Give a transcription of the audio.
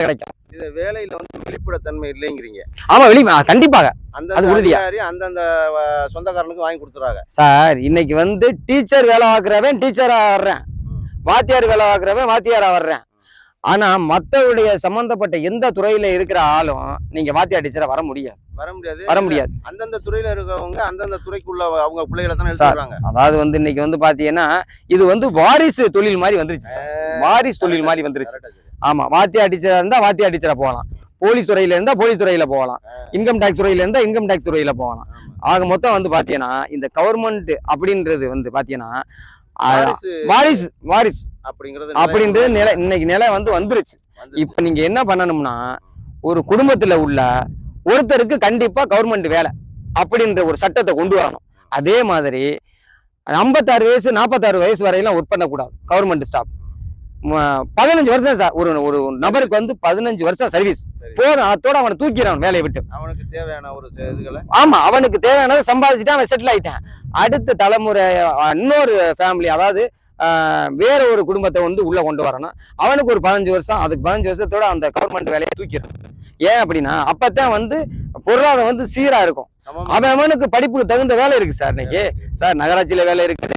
கிடைக்கும். இது வேலையில வந்து வெளிப்படைத்தன்மை இல்லைங்கிறீங்க. ஆமா வெளி ஆ, கண்டிப்பாக. அது அந்தந்த உறுதியா. அதிகாரி அந்தந்த அஹ், சொந்தக்காரனுக்கு வாங்கி கொடுத்துறாங்க. சார் இன்னைக்கு வந்து டீச்சர் வேலை பார்க்குறவன் டீச்சரா வர்றேன் வாத்தியார் வேலை பார்க்குறவன் வாத்தியாரா வர்றேன். ஆனா மத்தவுடைய சம்பந்தப்பட்ட எந்த துறையில இருக்கிற ஆளும் நீங்க வாத்தியார் டீச்சரா வர முடியாது. வர முடியாது. வர முடியாது. அந்தந்த துறையில இருக்கிறவங்க அந்தந்த துறைக்குள்ள அவங்க பிள்ளைகளை தானே சார். எடுத்துக்கிறாங்க. அதாவது வந்து இன்னைக்கு வந்து பாத்தீங்கன்னா இது வந்து வாரிசு தொழில் மாதிரி வந்துருச்சு சார். வாரிசு தொழில் மாதிரி வந்துருச்சு. கரெக்டா சொல்லு. ஆமா வாத்தியார் டீச்சரா இருந்தா வாத்தியார் டீச்சரா போகலாம். போலீஸ் துறையில இருந்தா போலீஸ் துறையில போகலாம். இன்கம் டாக்ஸ் துறையில இருந்தா இன்கம் டாக்ஸ் துறையில போகலாம். ஆக மொத்தம் வந்து பாத்தீங்கன்னா இந்த கவர்மெண்ட் அப்படின்றது வந்து வாரிசு. வாரிசு வாரிசு. அப்படிங்கிறது அப்படின்றது நிலை இன்னைக்கு நிலை வந்து வந்துருச்சு. வந்து- இப்ப நீங்க என்ன பண்ணணும்னா ஒரு குடும்பத்துல உள்ள ஒருத்தருக்கு கண்டிப்பா கவர்மெண்ட் வேலை அப்படின்ற ஒரு சட்டத்தை கொண்டு வரணும். அதே மாதிரி ஐம்பத்தாறு வயசு நாற்பத்தாறு வயசு வரையிலும் ஒர்க் பண்ணக்கூடாது. கவர்மெண்ட் ஸ்டாஃப் பதினஞ்சு வருஷம் சார். ஒரு ஒரு நபருக்கு வந்து பதினஞ்சு வருஷம் சர்வீஸ் சரி. போதும் அதோட அவனை தூக்கிறான் வேலையை விட்டு. அவனுக்கு தேவையான ஒரு இதுகளை? ஆமா அவனுக்கு தேவையானதை சம்பாதிச்சுட்டு அவன் செட்டில் ஆயிட்டான். அடுத்த தலைமுறை இன்னொரு ஃபேமிலி அதாவது வேற ஒரு குடும்பத்தை வந்து உள்ள கொண்டு வரணும். அவனுக்கு ஒரு பதினஞ்சு வருஷம் அதுக்கு பதினஞ்சு வருஷத்தோட அந்த கவர்மெண்ட் வேலையை தூக்கிடும் ஏன் அப்படின்னா அப்பதான் வந்து பொருளாதாரம் வந்து சீரா இருக்கும். அவன் அவனுக்கு படிப்புக்கு தகுந்த வேலை இருக்கு சார் இன்னைக்கு. சார் நகராட்சியில வேலை இருக்குது.